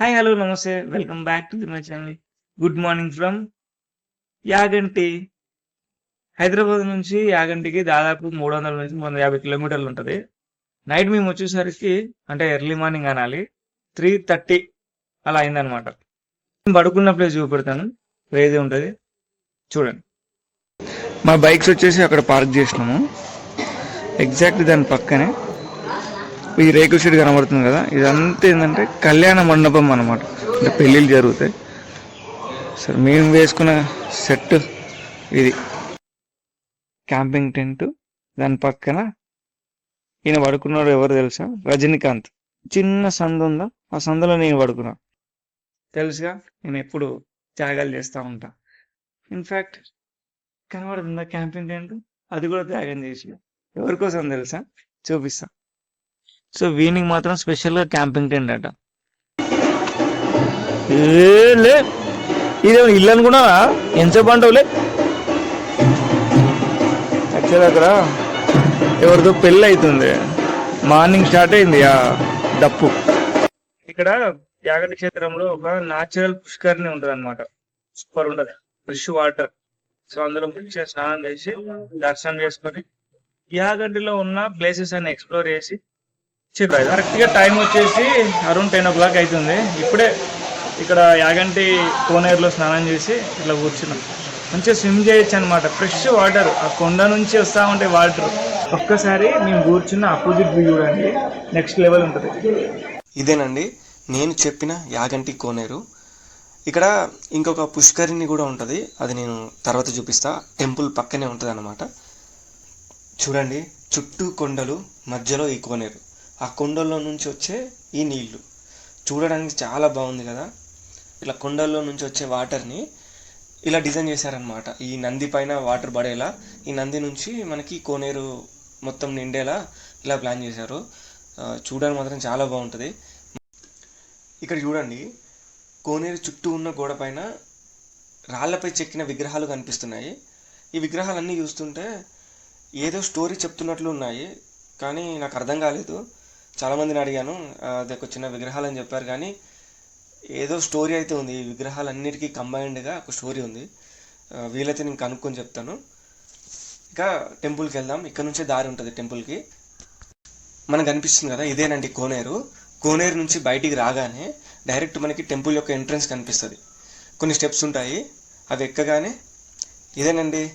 Hi hello నమస్తే. Welcome back to the my channel good morning from Yaganti Hyderabad నుంచి యాగంటికి దాదాపు మూడు వందల నుంచి మూడు వందల యాభై కిలోమీటర్లు ఉంటుంది. నైట్ మేము వచ్చేసరికి అంటే ఎర్లీ మార్నింగ్ అనాలి. త్రీ థర్టీ అలా అయిందనమాట పడుకున్న ప్లేస్ చూపెడతాను. ఏది ఉంటుంది. చూడండి. మా బైక్స్ వచ్చేసి అక్కడ పార్క్ చేసినాము. ఎగ్జాక్ట్ దాని పక్కనే. ఈ రేకుల షెడ్ కనబడుతుంది కదా ఇదంతా ఏంటంటే కళ్యాణ మండపం అన్నమాట. అంటే పెళ్ళిళ్ళు జరుగుతాయి. సరే మేము వేసుకున్న సెట్ ఇది. క్యాంపింగ్ టెంట్ దాని పక్కన ఈయన పడుకున్నాడు ఎవరు తెలుసా? రజనీకాంత్. చిన్న సందు ఉందా? ఆ సందులో నేను పడుకున్నా. తెలుసుగా? నేను ఎప్పుడు త్యాగాలు చేస్తూ ఉంటా. ఇన్ఫ్యాక్ట్ కనబడుతుందా క్యాంపింగ్ టెంట్? అది కూడా త్యాగం చేసి ఎవరి కోసం తెలుసా? చూపిస్తా. సో వీనికి మాత్రం స్పెషల్గా క్యాంపింగ్ టెంట్ అట. లే ఇదేమో ఇల్లు అనుకున్నావా? ఎంతసేపు అంటావులే యాక్చువల్ అక్కడ ఎవరితో పెళ్ళి అవుతుంది. మార్నింగ్ స్టార్ట్ అయింది ఆ డప్పు. ఇక్కడ యాగంటి క్షేత్రంలో ఒక నాచురల్ పుష్కరిణి ఉంటుంది అనమాట సూపర్ ఉంటది. Fresh water. సో అందులో మంచిగా స్నానం చేసి దర్శనం చేసుకొని యాగంటిలో ఉన్న ప్లేసెస్ అన్ని ఎక్స్ప్లోర్ చేసి చెప్పారు కరెక్ట్గా టైం వచ్చేసి అరౌండ్ టెన్ ఓ క్లాక్ అవుతుంది ఇప్పుడే ఇక్కడ యాగంటి కోనేరులో స్నానం చేసి ఇట్లా కూర్చున్నాం. మంచిగా స్విమ్ చేయొచ్చు అనమాట ఫ్రెష్ వాటర్. ఆ కొండ నుంచి వస్తా ఉంటే వాటర్. ఒక్కసారి మేము కూర్చున్న అపోజిట్ వ్యూ చూడండి. నెక్స్ట్ లెవెల్ ఉంటుంది. ఇదేనండి. నేను చెప్పిన యాగంటి కోనేరు. ఇక్కడ ఇంకొక పుష్కరిణి కూడా ఉంటుంది. అది నేను తర్వాత చూపిస్తా. టెంపుల్ పక్కనే ఉంటుంది అనమాట చూడండి. చుట్టూ కొండలు మధ్యలో ఈ కోనేరు. ఆ కొండల్లో నుంచి వచ్చే ఈ నీళ్ళు. చూడడానికి చాలా బాగుంది కదా. ఇలా కొండల్లో నుంచి వచ్చే వాటర్ని ఇలా డిజైన్ చేశారనమాట ఈ నంది పైన వాటర్ పడేలా ఈ నంది నుంచి మనకి కోనేరు మొత్తం నిండేలా ఇలా ప్లాన్ చేశారు. చూడడం చూడడానికి మాత్రం చాలా బాగుంటుంది. ఇక్కడ చూడండి కోనేరు చుట్టూ ఉన్న గోడ పైన రాళ్ళపై చెక్కిన విగ్రహాలు కనిపిస్తున్నాయి. ఈ విగ్రహాలన్నీ చూస్తుంటే ఏదో స్టోరీ చెప్తున్నట్లు ఉన్నాయి. కానీ నాకు అర్థం కాలేదు. చాలామందిని అడిగాను అదే అది ఒక చిన్న విగ్రహాలు అని చెప్పారు కానీ ఏదో స్టోరీ అయితే ఉంది. ఈ విగ్రహాలన్నిటికీ కంబైన్డ్గా ఒక స్టోరీ ఉంది. వీలైతే నేను కనుక్కొని చెప్తాను. ఇక టెంపుల్కి వెళ్దాం. ఇక్కడ నుంచే దారి ఉంటుంది టెంపుల్కి. మనకు కనిపిస్తుంది కదా ఇదేనండి కోనేరు. కోనేరు నుంచి బయటికి రాగానే డైరెక్ట్ మనకి టెంపుల్ యొక్క ఎంట్రన్స్ కనిపిస్తుంది. కొన్ని స్టెప్స్ ఉంటాయి. అవి ఎక్కగానే ఇదేనండి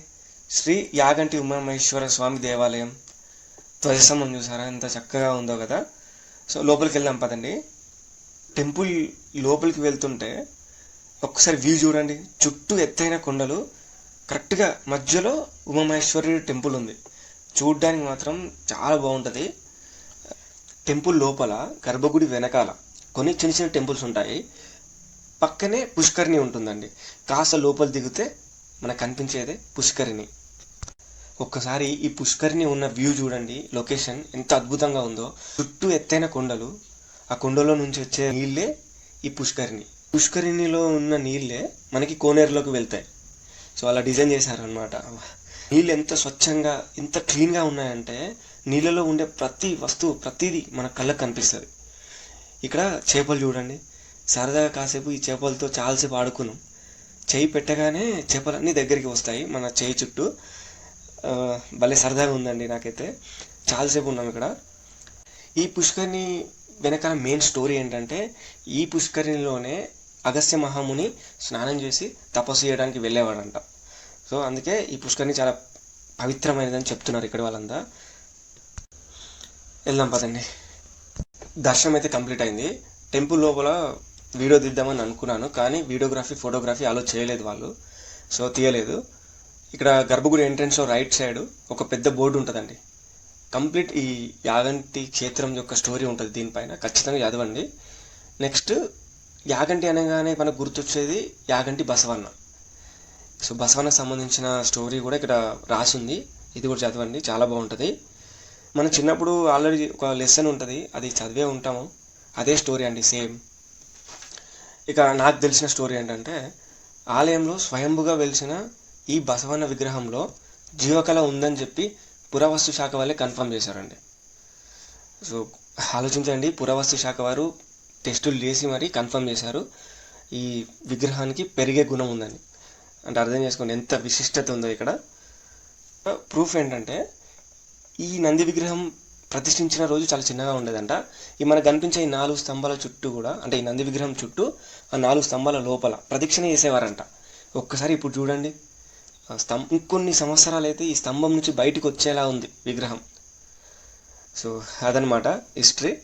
శ్రీ యాగంటి ఉమామహేశ్వర స్వామి దేవాలయం. ధ్వజస్తంభం చూసారా? ఎంత చక్కగా ఉందో కదా. సో లోపలికి వెళ్దాం పదండి. టెంపుల్ లోపలికి వెళ్తుంటే ఒక్కసారి వ్యూ చూడండి. చుట్టూ ఎత్తైన కొండలు కరెక్ట్గా మధ్యలో ఉమామహేశ్వరి టెంపుల్ ఉంది. చూడ్డానికి మాత్రం చాలా బాగుంటుంది. టెంపుల్ లోపల గర్భగుడి వెనకాల కొన్ని చిన్న చిన్న టెంపుల్స్ ఉంటాయి. పక్కనే పుష్కరిణి ఉంటుందండి. కాస్త లోపల దిగితే మనకు కనిపించేదే పుష్కరిణి. ఒక్కసారి ఈ పుష్కరిణి ఉన్న వ్యూ చూడండి. లొకేషన్ ఎంత అద్భుతంగా ఉందో. చుట్టూ ఎత్తైన కొండలు. ఆ కొండలో నుంచి వచ్చే నీళ్ళే ఈ పుష్కరిణి. పుష్కరిణిలో ఉన్న నీళ్ళే మనకి కోనేరులోకి వెళ్తాయి. సో అలా డిజైన్ చేశారనమాట నీళ్ళు ఎంత స్వచ్ఛంగా ఎంత క్లీన్గా ఉన్నాయంటే నీళ్ళలో ఉండే ప్రతి వస్తువు ప్రతిదీ మన కళ్ళకు కనిపిస్తుంది. ఇక్కడ చేపలు చూడండి. సరదాగా కాసేపు ఈ చేపలతో చాలాసేపు ఆడుకున్నాం. చేయి పెట్టగానే చేపలన్నీ దగ్గరికి వస్తాయి మన చేయి చుట్టూ. భలే సరదాగా ఉందండి నాకైతే. చాలాసేపు ఉన్నాం ఇక్కడ. ఈ పుష్కరిణి వెనకాల మెయిన్ స్టోరీ ఏంటంటే ఈ పుష్కరిణిలోనే అగస్త్య మహాముని స్నానం చేసి తపస్సు చేయడానికి వెళ్ళేవాడంట. సో అందుకే ఈ పుష్కరిణి చాలా పవిత్రమైనదని చెప్తున్నారు ఇక్కడ వాళ్ళంతా. వెళ్దాం పదండి. దర్శనం అయితే కంప్లీట్ అయింది. టెంపుల్ లోపల వీడియో తీద్దామని అనుకున్నాను కానీ వీడియోగ్రఫీ ఫోటోగ్రఫీ అలో చేయలేదు వాళ్ళు. సో తీయలేదు. ఇక్కడ గర్భగుడి ఎంట్రన్స్లో రైట్ సైడ్ ఒక పెద్ద బోర్డు ఉంటుందండి. కంప్లీట్ ఈ యాగంటి క్షేత్రం యొక్క స్టోరీ ఉంటుంది దీనిపైన ఖచ్చితంగా చదవండి. నెక్స్ట్ యాగంటి అనగానే మనకు గుర్తొచ్చేది యాగంటి బసవన్న. సో బసవన్న సంబంధించిన స్టోరీ కూడా ఇక్కడ రాసి ఉంది ఇది కూడా చదవండి చాలా బాగుంటుంది. మనం చిన్నప్పుడు ఆల్రెడీ ఒక లెసన్ ఉంటుంది అది చదివే ఉంటాము. అదే స్టోరీ అండి సేమ్. ఇక నాకు తెలిసిన స్టోరీ ఏంటంటే ఆలయంలో స్వయంభుగా వెలిసిన ఈ బసవన్న విగ్రహంలో జీవకళ ఉందని చెప్పి పురావస్తు శాఖ వాళ్ళే కన్ఫర్మ్ చేశారండి. సో ఆలోచించండి పురావస్తు శాఖ వారు టెస్టులు చేసి మరీ కన్ఫర్మ్ చేశారు. ఈ విగ్రహానికి పెరిగే గుణం ఉందని అంటే అర్థం చేసుకోండి ఎంత విశిష్టత ఉందో ఇక్కడ. ప్రూఫ్ ఏంటంటే ఈ నంది విగ్రహం ప్రతిష్ఠించిన రోజు చాలా చిన్నగా ఉండేదంట. ఈ మనకు కనిపించే ఈ నాలుగు స్తంభాల చుట్టూ కూడా అంటే ఈ నంది విగ్రహం చుట్టూ ఆ నాలుగు స్తంభాల లోపల ప్రదక్షిణ చేసేవారంట. ఒక్కసారి ఇప్పుడు చూడండి. స్తం ఇంకొన్ని సంవత్సరాలు అయితే ఈ స్తంభం నుంచి బయటకు వచ్చేలా ఉంది విగ్రహం. సో అదనమాట హిస్టరీ.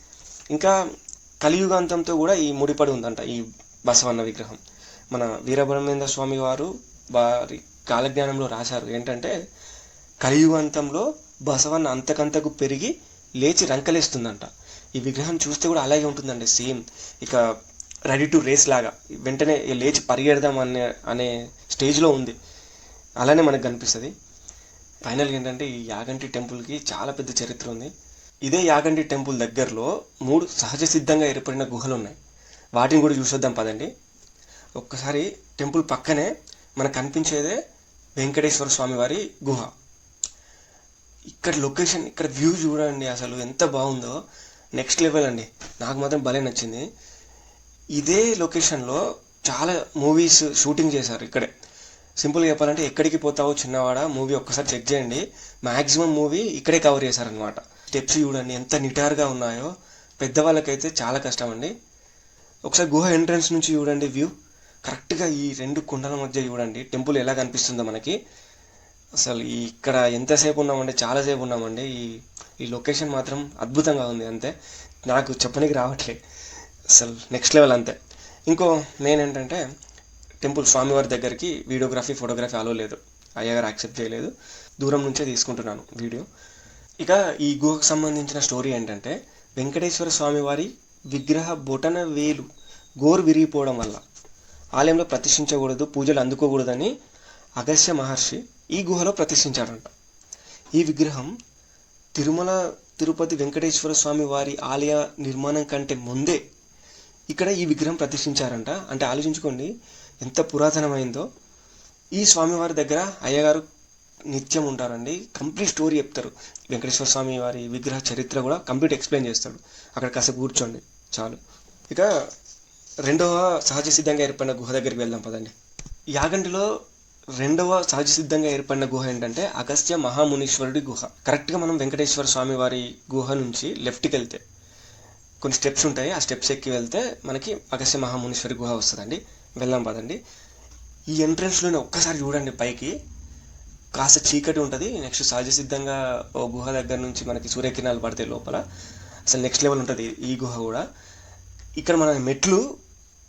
ఇంకా కలియుగాంతంతో కూడా ఈ ముడిపడి ఉందంట ఈ బసవన్న విగ్రహం. మన వీరబ్రహ్మేంద్ర స్వామి వారు వారి కాలజ్ఞానంలో రాశారు. ఏంటంటే కలియుగాంతంలో బసవన్న అంతకంతకు పెరిగి లేచి రంకలేస్తుందంట. ఈ విగ్రహం చూస్తే కూడా అలాగే ఉంటుందండి సేమ్. ఇక రెడీ టు రేస్ లాగా. వెంటనే లేచి పరిగెడదాం అనే అనే స్టేజ్లో ఉంది. అలానే మనకు కనిపిస్తుంది. ఫైనల్గా ఏంటంటే ఈ యాగంటి టెంపుల్కి చాలా పెద్ద చరిత్ర ఉంది. ఇదే యాగంటి టెంపుల్ దగ్గరలో మూడు సహజ సిద్ధంగా ఏర్పడిన గుహలు ఉన్నాయి. వాటిని కూడా చూసొద్దాం పదండి. ఒక్కసారి టెంపుల్ పక్కనే మనకు కనిపించేదే వెంకటేశ్వర స్వామి వారి గుహ. ఇక్కడ లొకేషన్ ఇక్కడ వ్యూ చూడండి అసలు ఎంత బాగుందో. నెక్స్ట్ లెవెల్ అండి. నాకు మాత్రం భలే నచ్చింది. ఇదే లొకేషన్లో చాలా మూవీస్ షూటింగ్ చేశారు ఇక్కడే. సింపుల్గా చెప్పాలంటే ఎక్కడికి పోతావు చిన్నవాడ మూవీ ఒక్కసారి చెక్ చేయండి. మ్యాక్సిమం మూవీ ఇక్కడే కవర్ చేశారనమాట స్టెప్స్ చూడండి ఎంత నిటారుగా ఉన్నాయో. పెద్దవాళ్ళకైతే చాలా కష్టం అండి ఒకసారి గుహ ఎంట్రన్స్ నుంచి చూడండి వ్యూ. కరెక్ట్గా ఈ రెండు కుండల మధ్య చూడండి. టెంపుల్ ఎలా కనిపిస్తుందో మనకి. అసలు ఈ ఇక్కడ ఎంతసేపు ఉన్నామంటే చాలాసేపు ఉన్నామండి. ఈ ఈ లొకేషన్ మాత్రం అద్భుతంగా ఉంది అంతే. నాకు చెప్పనికి రావట్లే. అసలు నెక్స్ట్ లెవెల్ అంతే. ఇంకో మెయిన్ ఏంటంటే టెంపుల్ స్వామివారి దగ్గరికి వీడియోగ్రఫీ ఫోటోగ్రఫీ అలో లేదు. అయ్యగారు యాక్సెప్ట్ చేయలేదు. దూరం నుంచే తీసుకుంటున్నాను వీడియో. ఇక ఈ గుహకు సంబంధించిన స్టోరీ ఏంటంటే వెంకటేశ్వర స్వామివారి విగ్రహ బొటన వేలు గోరు విరిగిపోవడం వల్ల ఆలయంలో ప్రతిష్ఠించకూడదు పూజలు అందుకోకూడదని అగస్య మహర్షి ఈ గుహలో ప్రతిష్ఠించాడంట. ఈ విగ్రహం తిరుమల తిరుపతి వెంకటేశ్వర స్వామి వారి ఆలయ నిర్మాణం కంటే ముందే ఇక్కడ ఈ విగ్రహం ప్రతిష్ఠించారంట. అంటే ఆలోచించుకోండి ఎంత పురాతనమైందో. ఈ స్వామివారి దగ్గర అయ్యగారు నిత్యం ఉంటారండి. కంప్లీట్ స్టోరీ చెప్తారు. వెంకటేశ్వర స్వామి వారి విగ్రహ చరిత్ర కూడా కంప్లీట్ ఎక్స్ప్లెయిన్ చేస్తాడు. అక్కడ కాసేపు కూర్చోండి. చాలు. ఇక రెండవ సహజ సిద్ధంగా ఏర్పడిన గుహ దగ్గరికి వెళ్దాం పదండి. యాగంటిలో రెండవ సహజ సిద్ధంగా ఏర్పడిన గుహ ఏంటంటే అగస్త్య మహామునీశ్వరుడి గుహ. కరెక్ట్గా మనం వెంకటేశ్వర స్వామి వారి గుహ నుంచి లెఫ్ట్కి వెళ్తే కొన్ని స్టెప్స్ ఉంటాయి. ఆ స్టెప్స్ ఎక్కి వెళ్తే మనకి అగస్త్య మహామునీశ్వరి గుహ వస్తుందండి. వెళ్దాం పదండి. ఈ ఎంట్రన్స్లోనే ఒక్కసారి చూడండి పైకి. కాస్త చీకటి ఉంటుంది. నెక్స్ట్ సహజ సిద్ధంగా ఓ గుహ దగ్గర నుంచి మనకి సూర్యకిరణాలు పడతాయి లోపల. అసలు నెక్స్ట్ లెవెల్ ఉంటుంది ఈ గుహ కూడా. ఇక్కడ మన మెట్లు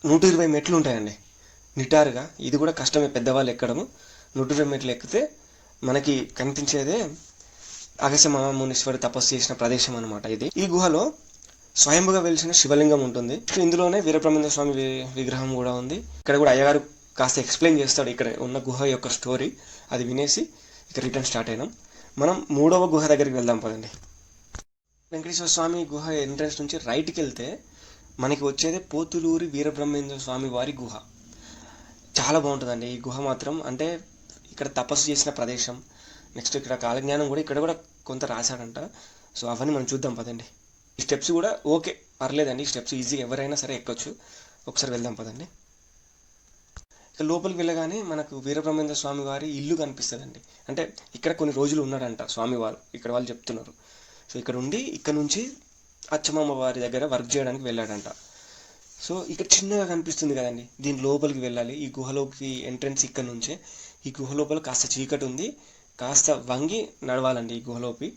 నూట ఇరవై మెట్లు ఉంటాయండి. నిటారుగా. ఇది కూడా కష్టమే పెద్దవాళ్ళు ఎక్కడము నూట ఇరవై మెట్లు ఎక్కితే మనకి కనిపించేదే అగస్య మహామునీశ్వరి తపస్సు చేసిన ప్రదేశం అనమాట ఇది. ఈ గుహలో స్వయంభుగా వెలిసిన శివలింగం ఉంటుంది. ఇందులోనే వీరబ్రహ్మేంద్ర స్వామి విగ్రహం కూడా ఉంది. ఇక్కడ కూడా అయ్యగారు కాస్త ఎక్స్ప్లెయిన్ చేస్తాడు ఇక్కడ ఉన్న గుహ యొక్క స్టోరీ. అది వినేసి ఇక రిటర్న్ స్టార్ట్ అయినాం. మనం మూడవ గుహ దగ్గరికి వెళ్దాం పదండి. వెంకటేశ్వర స్వామి గుహ ఎంట్రన్స్ నుంచి రైట్కి వెళ్తే మనకి వచ్చేది పోతులూరి వీరబ్రహ్మేంద్ర స్వామి వారి గుహ. చాలా బాగుంటుందండి. ఈ గుహ మాత్రం అంటే ఇక్కడ తపస్సు చేసిన ప్రదేశం. నెక్స్ట్ ఇక్కడ కాలజ్ఞానం కూడా ఇక్కడ కూడా కొంత రాశాడంట. సో అవన్నీ మనం చూద్దాం పదండి. ఈ స్టెప్స్ కూడా ఓకే పర్లేదండి. ఈ స్టెప్స్ ఈజీగా ఎవరైనా సరే ఎక్కొచ్చు. ఒకసారి వెళ్దాం పదండి. ఇక లోపలికి వెళ్ళగానే మనకు వీరబ్రహ్మేంద్ర స్వామి వారి ఇల్లు కనిపిస్తుందండి. అంటే ఇక్కడ కొన్ని రోజులు ఉన్నాడంట స్వామివారు. ఇక్కడ వాళ్ళు చెప్తున్నారు. సో ఇక్కడ ఉండి ఇక్కడ నుంచి అచ్చమ్మ వారి దగ్గర వర్క్ చేయడానికి వెళ్ళాడంట. సో ఇక్కడ చిన్నగా కనిపిస్తుంది కదండి. దీని లోపలికి వెళ్ళాలి. ఈ గుహలోకి ఎంట్రన్స్ ఇక్కడ నుంచే. ఈ గుహ లోపల కాస్త చీకటి ఉంది. కాస్త వంగి నడవాలండి ఈ గుహలోపి.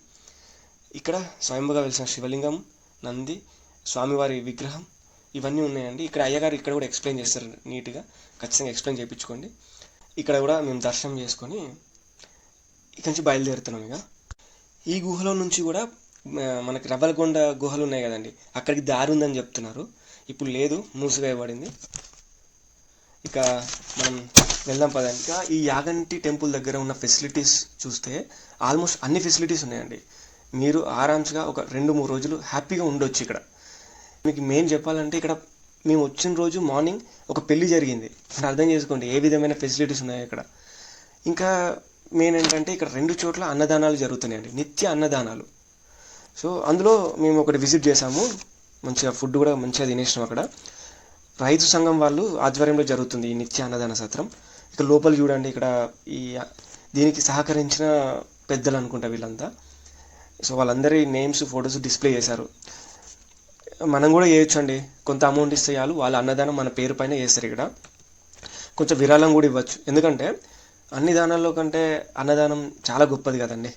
ఇక్కడ స్వయంగా వెలిసిన శివలింగం నంది స్వామివారి విగ్రహం ఇవన్నీ ఉన్నాయండి. ఇక్కడ అయ్యగారు ఇక్కడ కూడా ఎక్స్ప్లెయిన్ చేస్తారు నీట్గా. ఖచ్చితంగా ఎక్స్ప్లెయిన్ చేయించుకోండి. ఇక్కడ కూడా మేము దర్శనం చేసుకొని ఇక్కడి నుంచి బయలుదేరుతున్నాం ఇక. ఈ గుహలో నుంచి కూడా మనకి రవ్వలకొండ గుహలు ఉన్నాయి కదండి. అక్కడికి దారి ఉందని చెప్తున్నారు. ఇప్పుడు లేదు మూసివేయబడింది. ఇక మనం వెళ్దాం పదండి. ఇంకా ఈ యాగంటి టెంపుల్ దగ్గర ఉన్న ఫెసిలిటీస్ చూస్తే ఆల్మోస్ట్ అన్ని ఫెసిలిటీస్ ఉన్నాయండి. మీరు ఆరామ్స్గా ఒక రెండు మూడు రోజులు హ్యాపీగా ఉండొచ్చు ఇక్కడ. మీకు మెయిన్ చెప్పాలంటే ఇక్కడ మేము వచ్చిన రోజు మార్నింగ్ ఒక పెళ్ళి జరిగింది. అర్థం చేసుకోండి ఏ విధమైన ఫెసిలిటీస్ ఉన్నాయి ఇక్కడ? ఇంకా మెయిన్ ఏంటంటే ఇక్కడ రెండు చోట్ల అన్నదానాలు జరుగుతున్నాయండి నిత్య అన్నదానాలు. సో అందులో మేము ఒకటి విజిట్ చేసాము మంచిగా ఫుడ్ కూడా మంచిగా తినేసినాం అక్కడ. రైతు సంఘం వాళ్ళు ఆధ్వర్యంలో జరుగుతుంది ఈ నిత్య అన్నదాన సత్రం. ఇక్కడ లోపల చూడండి ఇక్కడ ఈ దీనికి సహకరించిన పెద్దలు అనుకుంటా వీళ్ళంతా. సో వాళ్ళందరి నేమ్స్ ఫొటోస్ డిస్ప్లే చేశారు. మనం కూడా చేయొచ్చండి. కొంత అమౌంట్ ఇస్తే చాలు. వాళ్ళ అన్నదానం మన పేరు పైన చేస్తారు ఇక్కడ. కొంచెం విరాళం కూడా ఇవ్వచ్చు. ఎందుకంటే అన్ని దానాల్లో కంటే అన్నదానం చాలా గొప్పది కదండి.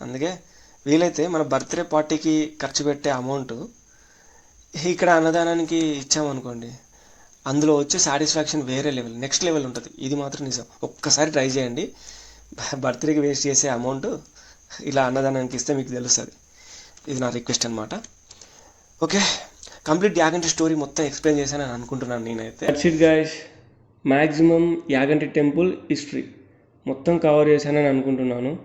అందుకే వీలైతే మన బర్త్డే పార్టీకి ఖర్చు పెట్టే అమౌంట్ ఇక్కడ అన్నదానానికి ఇచ్చామనుకోండి. అందులో వచ్చే సాటిస్ఫాక్షన్ వేరే లెవెల్ నెక్స్ట్ లెవెల్ ఉంటుంది. ఇది మాత్రం నిజం. ఒక్కసారి ట్రై చేయండి. బర్త్డేకి వేస్ట్ చేసే అమౌంట్ ఇలా అన్నదానానికి ఇస్తే మీకు తెలుస్తుంది. ఇది నా రిక్వెస్ట్ అనమాట ఓకే కంప్లీట్ యాగంటి స్టోరీ మొత్తం ఎక్స్ప్లెయిన్ చేశానని అనుకుంటున్నాను నేనైతే. That's it guys maximum Yaganti temple history మొత్తం కవర్ చేశానని అనుకుంటున్నాను.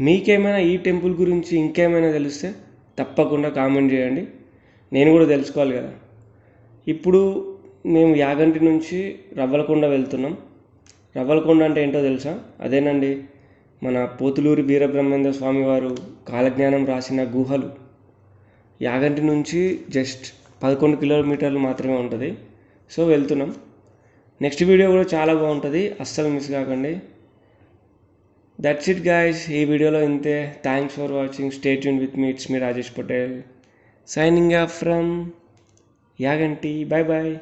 మీకేమైనా ఈ టెంపుల్ గురించి ఇంకేమైనా తెలిస్తే తప్పకుండా కామెంట్ చేయండి. నేను కూడా తెలుసుకోవాలి కదా. ఇప్పుడు మేము యాగంటి నుంచి రవ్వలకొండ వెళ్తున్నాం. రవ్వలకొండ అంటే ఏంటో తెలుసా? అదేనండి. మన పోతులూరి వీరబ్రహ్మేంద్ర స్వామి వారు కాలజ్ఞానం రాసిన గుహలు. యాగంటి నుంచి జస్ట్ పదకొండు కిలోమీటర్లు మాత్రమే ఉంటుంది. సో వెళ్తున్నాం. నెక్స్ట్ వీడియో కూడా చాలా బాగుంటుంది. అస్సలు మిస్ కాకండి. దట్స్ ఇట్ గాయస్ ఈ వీడియోలో ఇంతే. Thanks for watching stay tune with me it's me Rajesh Patel signing off from Yaganti bye bye